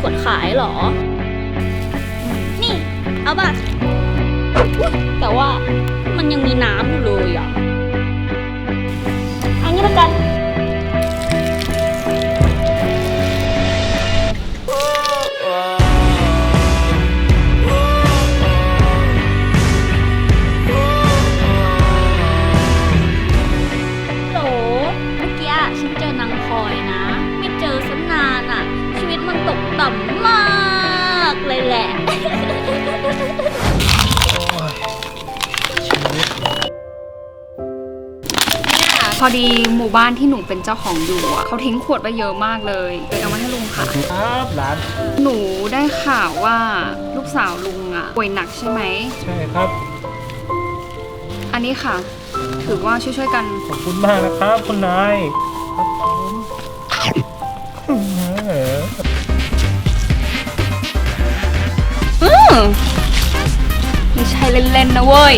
ขวดขายเหรอ นี่ เอาบัตแต่ว่ามันยังมีน้ำ พอดีหมู่บ้านที่หนูเป็นเจ้าของอยู่อะเขาทิ้งขวดไปเยอะมากเลยเลยเอามาให้ลุงค่ะ ครับหลานหนูได้ข่าวว่าลูกสาวลุงอะป่วยหนักใช่ไหม ใช่ครับ อันนี้ค่ะ ถือว่าช่วยๆกัน ขอบคุณมากนะครับ คุณนายครับผมเอออืมไม่ใช่เล่นๆนะเว้ย